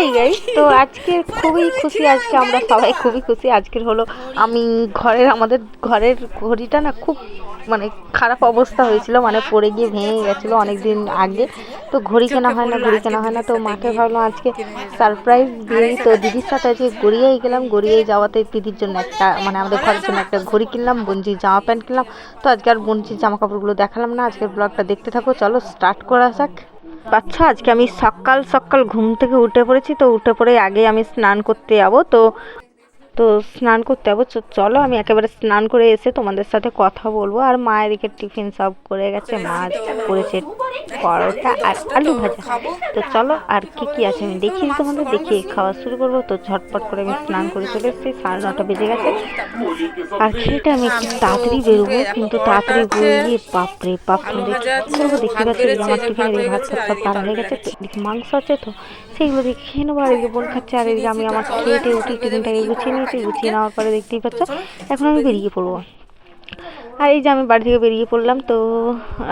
Hi guys তো আজকে খুবই খুশি আজকে আমরা সবাই খুবই খুশি। আজকের হলো আমি ঘরের, আমাদের ঘরের ঘড়িটা না খুব মানে খারাপ অবস্থা হয়েছিল মানে পড়ে গিয়ে ভেঙে গেছিল অনেক দিন আগে। তো ঘড়ি কেনা হয় না, ঘড়ি কেনা হয় না, তো মাকে ভাবলাম আজকে সারপ্রাইজ দিই। তো দিদির সাথে আজকে গড়িয়েই গেলাম গড়িয়ে যাওয়াতে দিদির জন্য একটা মানে আমাদের ঘরের জন্য একটা ঘড়ি কিনলাম, বঞ্জির জামা প্যান্ট কিনলাম। তো আজকে আর বঞ্জির জামা কাপড়গুলো দেখালাম না, আজকের ব্লগটা দেখতে থাকো, চলো স্টার্ট করা যাক। বাচ্চা, আজকে আমি সকাল সকাল ঘুম থেকে উঠে পড়েছি, তো উঠে পড়ে আগে আমি স্নান করতে যাব, তো তো স্নান করতে যাব। চ- চলো আমি একেবারে স্নান করে এসে তোমাদের সাথে কথা বলব। আর মা এদিকে টিফিন সব করে গেছে। মাছ করেছে পরোটা আর আলু ভাজা। তো চলো আর কি কি আছে আমি দেখি তোমাদের। দেখি খাওয়া শুরু করব। তো ঝটপট করে আমি স্নান করে চলে এসেছি। সাড়ে নটা বেজে গেছে। আর খেয়েটা আমি একটু তাড়াতাড়ি বেরোবো। কিন্তু তাড়াতাড়ি বেরিয়ে বাপরে বাপ করব দেখতে পাচ্ছি আমার টিফিনের ভাত টাত সব তারা হয়ে গেছে। এদিকে মাংস আছে তো সেইগুলো দেখে খেয়ে নেব। আর এদিকে বোন খাচ্ছে আর এদিকে আমি আমার খেয়েটে উঠি টিফিনটাকে গুছিয়ে নিয়েছি গুছিয়ে নেওয়ার পরে দেখতেই পাচ্ছ এখন আমি বেরিয়ে পড়ব। আর এই যে আমি বাড়ি থেকে বেরিয়ে পড়লাম তো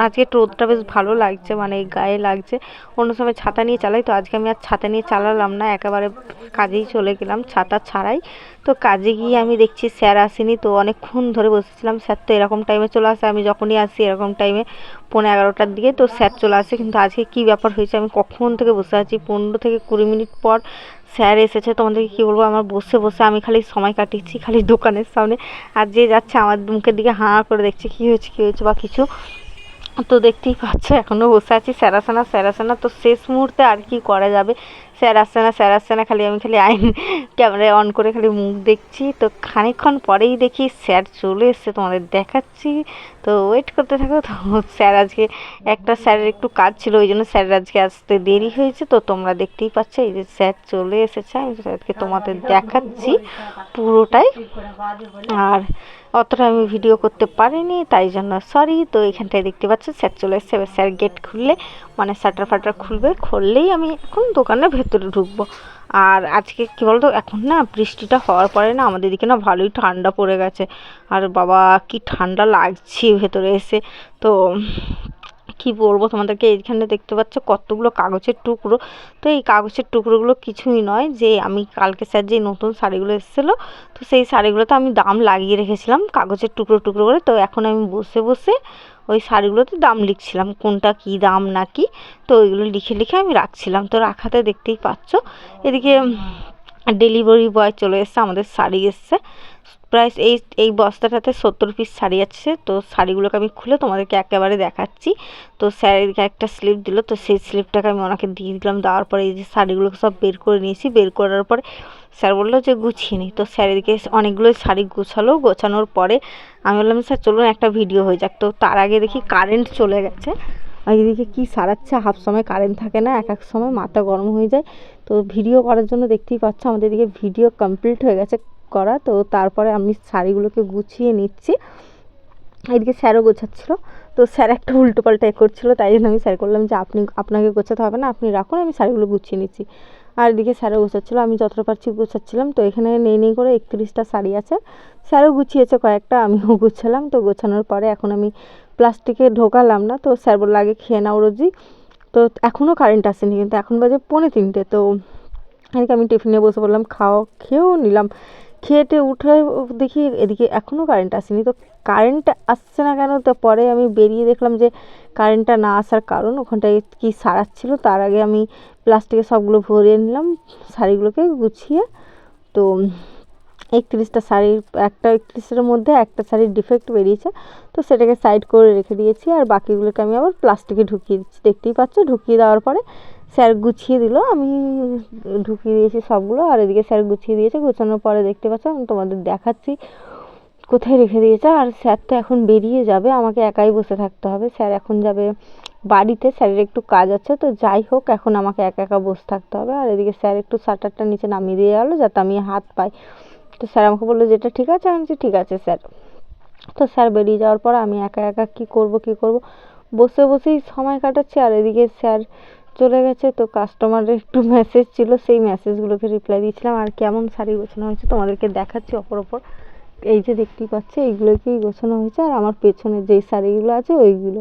আজকে রোদটা বেশ ভালো লাগছে মানে গায়ে লাগছে। অন্য সময় ছাতা নিয়ে চালাই তো আজকে আমি আর ছাতা নিয়ে চালালাম না একেবারে কাজেই চলে গেলাম ছাতা ছাড়াই। তো কাজে গিয়ে আমি দেখছি স্যার আসেনি তো অনেকক্ষণ ধরে বসেছিলাম স্যার তো এরকম টাইমে চলে আসে আমি যখনই আসি এরকম টাইমে পনেরো এগারোটার দিকে। তো স্যার চলে আসে কিন্তু আজকে কী ব্যাপার হয়েছে আমি কখন থেকে বসে আছি? পনেরো থেকে কুড়ি মিনিট পর স্যার এসেছে, তোমাদেরকে কী বলব? আমার বসে বসে আমি খালি সময় কাটিয়েছি, খালি দোকানের সামনে। আর যে যাচ্ছে আমার মুখের দিকে হাঁ করে দেখছে, কী হয়েছে কী হয়েছে বা কিছু। তো দেখতেই পাচ্ছ এখনও বসে আছি স্যার আসে না স্যার আসে তো শেষ মুহূর্তে আর কি করা যাবে? স্যার আসছে না স্যার আসছে না খালি আমি খালি আইন ক্যামেরায় অন করে খালি মুখ দেখছি। তো খানিকক্ষণ পরেই দেখি স্যার চলে এসছে তোমাদের দেখাচ্ছি। তো ওয়েট করতে থাকো, তো স্যার আজকে, একটা স্যারের একটু কাজ ছিল, ওই জন্য স্যার আজকে আসতে দেরি হয়েছে। তো তোমরা দেখতেই পাচ্ছ, এই যে স্যার চলে এসেছে, আমি স্যারকে তোমাদের দেখাচ্ছি পুরোটাই। আর অতটা আমি ভিডিও করতে পারিনি, তাই জন্য সরি তো এখানটায় দেখতে পাচ্ছি স্যার চলে এসছে। এবার স্যার গেট খুললে মানে শাটার ফাটার খুলবে, খুললেই আমি এখন দোকানের ভেতরে ঢুকবো। আর আজকে কী বলতো, এখন না বৃষ্টিটা হওয়ার পরে না আমাদের দিকে না ভালোই ঠান্ডা পড়ে গেছে। আর বাবা, কি ঠান্ডা লাগছে ভেতরে এসে। তো কি বলব? তোমাদেরকে এইখানে দেখতে পাচ্ছ কতগুলো কাগজের টুকরো। তো এই কাগজের টুকরোগুলো কিছুই নয় যে আমি কালকে স্যার যে নতুন শাড়িগুলো এসেছিল, তো সেই শাড়িগুলোতে আমি দাম লাগিয়ে রেখেছিলাম কাগজের টুকরো টুকরো করে। তো এখন আমি বসে বসে ওই শাড়িগুলোতে দাম লিখছিলাম, কোনটা কী দাম না কি। তো ওইগুলো লিখে লিখে আমি রাখছিলাম। তো রাখাতে দেখতেই পাচ্ছ, এদিকে ডেলিভারি বয় চলে এসছে, আমাদের শাড়ি এসছে। প্রায় এই এই বস্তাটাতে সত্তর পিস শাড়ি আছে। তো শাড়িগুলোকে আমি খুলে তোমাদেরকে একেবারে দেখাচ্ছি। তো স্যার এদিকে একটা স্লিপ দিল। তো সেই স্লিপটাকে আমি ওনাকে দিয়ে দিলাম। দেওয়ার পরে এই যে শাড়িগুলোকে সব বের করে নিয়েছি। বের করার পরে স্যার বলল যে গুছিয়ে নিই তো স্যার এদিকে অনেকগুলো শাড়ি গোছালো। গোছানোর পরে আমি বললাম, স্যার, চলুন একটা ভিডিও হয়ে যাক। তো তার আগে দেখি কারেন্ট চলে গেছে। আর এদিকে কী সারাচ্ছে? হাফ সময় কারেন্ট থাকে না, এক এক সময় মাথা গরম হয়ে যায়। তো ভিডিও করার জন্য দেখতেই পাচ্ছ আমাদের এদিকে ভিডিও কমপ্লিট হয়ে গেছে। করা। তো তারপরে আমি শাড়িগুলোকে গুছিয়ে নিচ্ছি। এদিকে স্যারও গোছাচ্ছিলো। তো স্যার একটা উল্টো পাল্টা এ করছিল, তাই জন্য আমি স্যার করলাম যে, আপনি, আপনাকে গোছাতে হবে না, আপনি রাখুন, আমি শাড়িগুলো গুছিয়ে নিচ্ছি। আর এদিকে স্যারও গোছাচ্ছিলো, আমি যতটা পারছি গোছাচ্ছিলাম। তো এখানে নেই নেই করে একত্রিশটা শাড়ি আছে। স্যারও গুছিয়েছে কয়েকটা, আমিও গুছালাম। তো গোছানোর পরে এখন আমি প্লাস্টিকে ঢোকালাম না। তো স্যার বলল, আগে খেয়ে নাও রোজি তো এখনও কারেন্ট আসেনি, কিন্তু এখন বাজে পৌনে তিনটে। তো এদিকে আমি টিফিনে বসে বললাম খাওয়া খেয়েও নিলাম। খেয়েটে উঠে দেখি এদিকে এখনও কারেন্ট আসেনি। তো কারেন্ট আসছে না কেন? তো পরে আমি বেরিয়ে দেখলাম যে কারেন্টটা না আসার কারণ ওখানটায় কি সারাচ্ছিল, তার আগে আমি প্লাস্টিকে সবগুলো ভরে নিলাম, শাড়িগুলোকে গুছিয়ে। তো একত্রিশটা শাড়ির, একটা একত্রিশের মধ্যে একটা শাড়ির ডিফেক্ট বেরিয়েছে। তো সেটাকে সাইড করে রেখে দিয়েছি আর বাকিগুলোকে আমি আবার প্লাস্টিকে ঢুকিয়ে দিচ্ছি। দেখতেই পাচ্ছ, ঢুকিয়ে দেওয়ার পরে স্যার গুছিয়ে দিল। আমি ঢুকিয়ে দিয়েছি সবগুলো আর এদিকে স্যার গুছিয়ে দিয়েছে। গুছানোর পরে দেখতে পাচ্ছ, আমি তোমাদের দেখাচ্ছি কোথায় রেখে দিয়েছে। আর স্যার তো এখন বেরিয়ে যাবে, আমাকে একাই বসে থাকতে হবে। স্যার এখন যাবে বাড়িতে স্যারের একটু কাজ আছে। তো যাই হোক, এখন আমাকে একা একা বসে থাকতে হবে। আর এদিকে স্যার একটু শাটারটা নিচে নামিয়ে দিয়ে গেলো, যাতে আমি হাত পাই। তো স্যার আমাকে বলল যে, এটা ঠিক আছে? আমি বলছি, ঠিক আছে স্যার। তো স্যার বেরিয়ে যাওয়ার পর আমি একা একা কী করব কী করব? বসে বসেই সময় কাটাচ্ছি আর এদিকে স্যার চলে গেছে। তো কাস্টমারের একটু মেসেজ ছিল, সেই মেসেজগুলোকে রিপ্লাই দিয়েছিলাম। আর কেমন শাড়ি গোছানো হয়েছে তোমাদেরকে দেখাচ্ছি অপর অপর। এই যে দেখতেই পাচ্ছে, এইগুলোকেই গোছানো হয়েছে। আর আমার পেছনে যেই শাড়িগুলো আছে, ওইগুলো।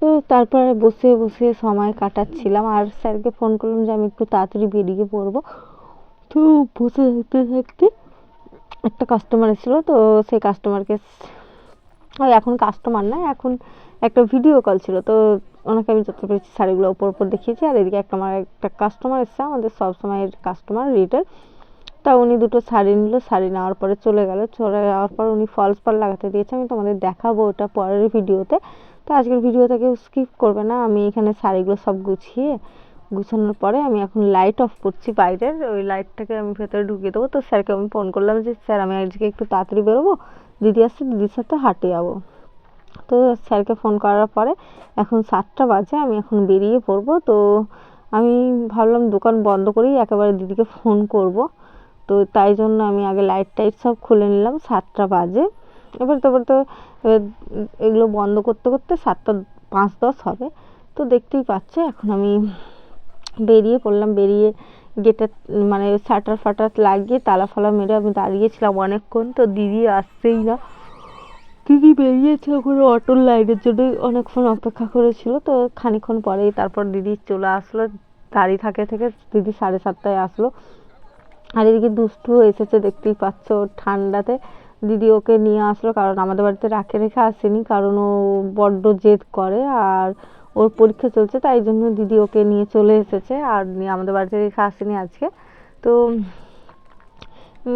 তো তারপরে বসে বসে সময় কাটাচ্ছিলাম। আর স্যারকে ফোন করলাম যে, আমি একটু তাড়াতাড়ি বেরিয়ে পড়ব। তো বসে থাকতে থাকতে একটা কাস্টমার এসেছিল, তো সেই কাস্টমারকে ওই এখন কাস্টমার না, এখন একটা ভিডিও কল ছিল, তো ওনাকে আমি যত পেরেছি শাড়িগুলো ওপর ওপর দেখিয়েছি, আর এদিকে একটা আমার একটা কাস্টমার এসছে, আমাদের সবসময়ের কাস্টমার রিটেল তা উনি দুটো শাড়ি নিল, শাড়ি নেওয়ার পরে চলে গেল, চলে যাওয়ার পর উনি ফলস পার লাগাতে দিয়েছে, আমি তোমাদের দেখাবো ওটা পরের ভিডিওতে তো আজকের ভিডিওটা কেউ স্কিপ করবে না, আমি এখানে শাড়িগুলো সব গুছিয়ে গুছানোর পরে আমি এখন লাইট অফ করছি বাইরের। ওই লাইটটাকে আমি ভেতরে ঢুকিয়ে দেবো। তো স্যারকে আমি ফোন করলাম যে, স্যার, আমি আজকে একটু তাড়াতাড়ি বেরোবো। দিদি আসছে, দিদির সাথে হাঁটে যাব। তো স্যারকে ফোন করার পরে এখন সাতটা বাজে, আমি এখন বেরিয়ে পড়ব। তো আমি ভাবলাম দোকান বন্ধ করেই একেবারে দিদিকে ফোন করব। তো তাই জন্য আমি আগে লাইট টাইট সব খুলে নিলাম। সাতটা বাজে। এবার তারপর তো এগুলো বন্ধ করতে করতে সাতটা, পাঁচ দশ হবে। তো দেখতেই পাচ্ছ, এখন আমি বেরিয়ে পড়লাম, বেরিয়ে গেটের মানে শাটার ফাটার লাগিয়ে তালা ফালা মেরে আমি দাঁড়িয়েছিলাম অনেকক্ষণ। তো দিদি আসছেই না। দিদি বেরিয়েছে ওখানে অটোর লাইনের জন্য অনেকক্ষণ অপেক্ষা করেছিল। তো খানিক্ষণ পরেই তারপর দিদি চলে আসলো, দাঁড়িয়ে থাকে থেকে দিদি সাড়ে সাতটায় আসলো। আর এদিকে দুষ্টু এসেছে, দেখতেই পাচ্ছ ঠান্ডাতে। দিদি ওকে নিয়ে আসলো, কারণ আমাদের বাড়িতে রাখে রেখে আসেনি, কারণ ও বড্ড জেদ করে। আর ওর পরীক্ষা চলছে, তাই জন্য দিদি ওকে নিয়ে চলে এসেছে আর আমাদের বাড়িতে রেখে আসেনি আজকে। তো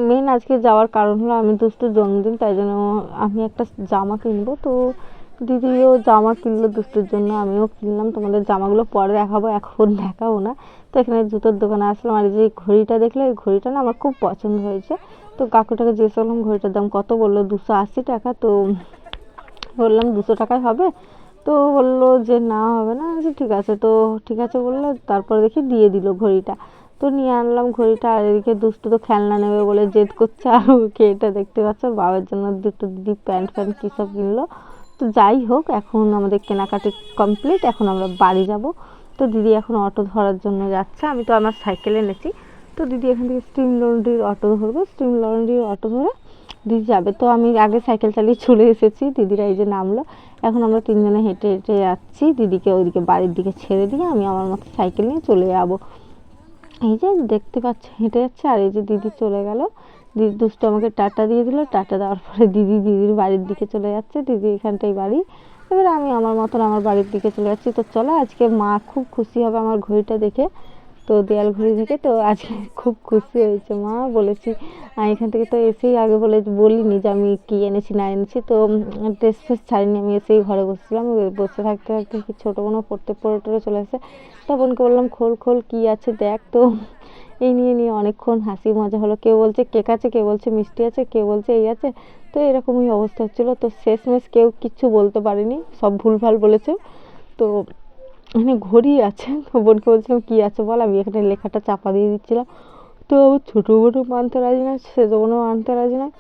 মেন আজকে যাওয়ার কারণ হলো আমি দুষ্টুর জন্মদিন, তাই জন্য আমি একটা জামা কিনবো। তো, দিদিও জামা কিনলো দুষ্টুর জন্য, আমিও কিনলাম। তোমাদের জামাগুলো পরে দেখাবো, এখন দেখাবো না। তো এখানে জুতোর দোকানে আসলাম, আর যে ঘড়িটা দেখলে ওই ঘড়িটা না আমার খুব পছন্দ হয়েছে। তো কাকুটাকে জিজ্ঞেস করলাম, ঘড়িটার দাম কত? বলল, দুশো আশি টাকা। তো বললাম, দুশো টাকায় হবে? তো বলল যে, না, হবে না। আচ্ছা ঠিক আছে। তো ঠিক আছে বলল, তারপর দেখি দিয়ে দিল ঘড়িটা। তো নিয়ে আনলাম ঘড়িটা আর এদিকে দুষ্টু তো খেলনা নেবে বলে জেদ করছে। আর ওকে এটা দেখতে পাচ্ছ, বাবার জন্য দুটো দিদি প্যান্ট ফ্যান্ট কী সব কিনলো। তো যাই হোক, এখন আমাদের কেনাকাটি কমপ্লিট। এখন আমরা বাড়ি যাব। তো দিদি এখন অটো ধরার জন্য যাচ্ছে। আমি তো আমার সাইকেলে এনেছি তো দিদি এখান থেকে স্টিম লন্ড্রির অটো ধরবো। স্টিম লন্ড্রির অটো ধরে দিদি যাবে। তো আমি আগে সাইকেল চালিয়ে চলে এসেছি, দিদিরা এই যে নামলো। এখন আমরা তিনজনে হেঁটে হেঁটে যাচ্ছি। দিদিকে ওইদিকে বাড়ির দিকে ছেড়ে দিয়ে আমি আমার মতো সাইকেল নিয়ে চলে যাব। এই যে দেখতে পাচ্ছ, হেঁটে যাচ্ছে আর এই যে দিদি চলে গেল। দিদি দুষ্টু আমাকে টাটা দিয়ে দিল। টাটা দেওয়ার পরে দিদি দিদির বাড়ির দিকে চলে যাচ্ছে। দিদি এখানটাই বাড়ি। এবার আমি আমার মতন আমার বাড়ির দিকে চলে যাচ্ছি। তো চলো আজকে মা খুব খুশি হবে আমার ঘড়িটা দেখে। তো দেয়াল ঘড়ি থেকে তো আজকে খুব খুশি হয়েছে মা, বলেছি এখান থেকে তো এসেই আগে বলে বলিনি যে আমি কী এনেছি, না এনেছি। তো ড্রেস ফ্রেস ছাড়িনি, আমি এসেই ঘরে বসছিলাম বসে থাকতে থাকতে কি ছোটো বোনও পড়তে, পড়ে টড়ে চলে আসে। তো বোনকে বললাম, খোল খোল, কী আছে দেখ। তো, এই নিয়ে নিয়ে অনেকক্ষণ হাসি মজা হলো। কেউ বলছে, কেক আছে? কেউ বলছে, মিষ্টি আছে? কেউ বলছে, এই আছে। তো এরকমই অবস্থা হচ্ছিল। তো শেষমেশ কেউ কিচ্ছু বলতে পারেনি, সব ভুলভাল বলেছে। তো এখানে ঘড়ি আছে তো বোনকে বলছিলাম, কী আছে বল, আমি এখানে লেখাটা চাপা দিয়ে দিচ্ছিলাম। তো ছোটো বোনও মানতে রাজি নয় সেজো বোনও আনতে রাজি নয়।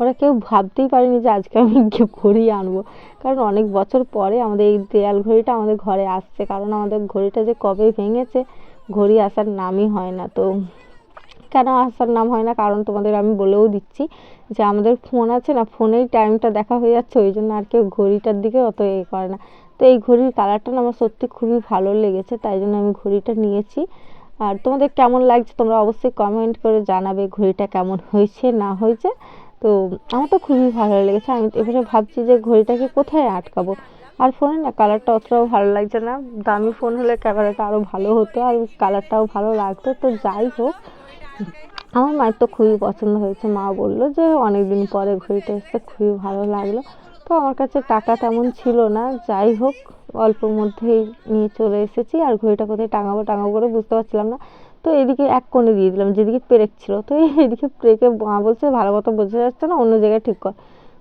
ওরা কেউ ভাবতেই পারেনি যে আজকে আমি ঘড়ি আনব। কারণ অনেক বছর পরে আমাদের এই দেয়াল ঘড়িটা আমাদের ঘরে আসছে। কারণ আমাদের ঘড়িটা যে কবে ভেঙেছে, ঘড়ি আসার নামই হয় না। তো কেন আসার নাম হয় না? কারণ তোমাদের আমি বলেও দিচ্ছি যে আমাদের ফোন আছে না, ফোনেই টাইমটা দেখা হয়ে যাচ্ছে। ওই জন্য আর কেউ ঘড়িটার দিকে অত এ করে না। তো এই ঘড়ির কালারটা না আমার সত্যি খুবই ভালো লেগেছে, তাই জন্য আমি ঘড়িটা নিয়েছি। আর তোমাদের কেমন লাগছে তোমরা অবশ্যই কমেন্ট করে জানাবে ঘড়িটা কেমন হয়েছে, না হয়েছে। তো আমার তো খুবই ভালো লেগেছে, আমি এবারে ভাবছি যে ঘড়িটাকে কোথায় আটকাবো। আর ফোনে না কালারটা অতটাও ভালো লাগছে না, দামি ফোন হলে ক্যামেরাটা আরও ভালো হতো আর কালারটাও ভালো লাগতো। তো যাই হোক, আমার মায়ের তো খুবই পছন্দ হয়েছে, মা বলল যে অনেক দিন পরে ঘড়িটা এসে খুবই ভালো লাগল। তো আমার কাছে টাকা তেমন ছিল না। যাই হোক অল্পর মধ্যেই নিয়ে চলে এসেছি আর ঘড়িটা কোথায় টাঙাবো টাঙাবো করে বুঝতে পারছিলাম না। তো এদিকে এক কোণে দিয়ে দিলাম, যেদিকে পেরেক ছিল। তো এদিকে পেরেকে মা বলছে, ভালো মতো বোঝা যাচ্ছে না, অন্য জায়গায় ঠিক কর।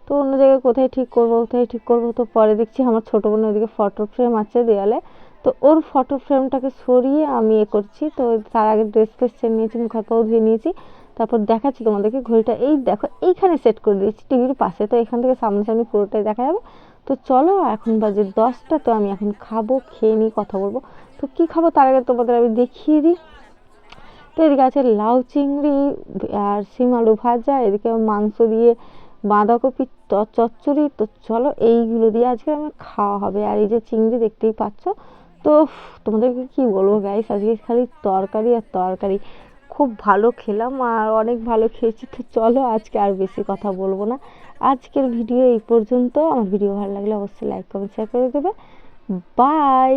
তো অন্য জায়গায় কোথায় ঠিক করব, কোথায় ঠিক করব, তো পরে দেখছি আমার ছোটো বোনের ওদিকে ফটো ফ্রেম আছে দেয়ালে। তো ওর ফটো ফ্রেমটাকে সরিয়ে আমি এ করছি। তো তার আগে ড্রেস ফ্রেস চেয়ে নিয়েছি মুখ হাত পাও ধুয়ে নিয়েছি। তারপর দেখাচ্ছি তোমাদেরকে ঘড়িটা। এই দেখো, এইখানে সেট করে দিয়েছি টিভির পাশে। তো এখান থেকে সামনাসামনি পুরোটাই দেখা যাবে। তো চলো, এখন বাজে দশটা, তো আমি এখন খাব, খেয়ে নিই, কথা বলব। তো কী খাব তার আগে তোমাদের আমি দেখিয়ে দিই। তো এদিকে আছে লাউ চিংড়ি আর শিম আলু ভাজা, এদিকে মাংস দিয়ে বাঁধাকপি চচ্চড়ি। তো চলো, এইগুলো দিয়ে আজকে আমার খাওয়া হবে। আর এই যে চিংড়ি দেখতেই পাচ্ছ, তো তোমাদেরকে কি বলব গাইস আজকে খালি তরকারি আর তরকারি। খুব ভালো খেলাম আর অনেক ভালো খেয়েছি তো চলো আজকে আর বেশি কথা বলব না। আজকের ভিডিও এই পর্যন্ত। আমার ভিডিও ভালো লাগলে অবশ্যই লাইক কমেন্ট শেয়ার করে দেবে। বাই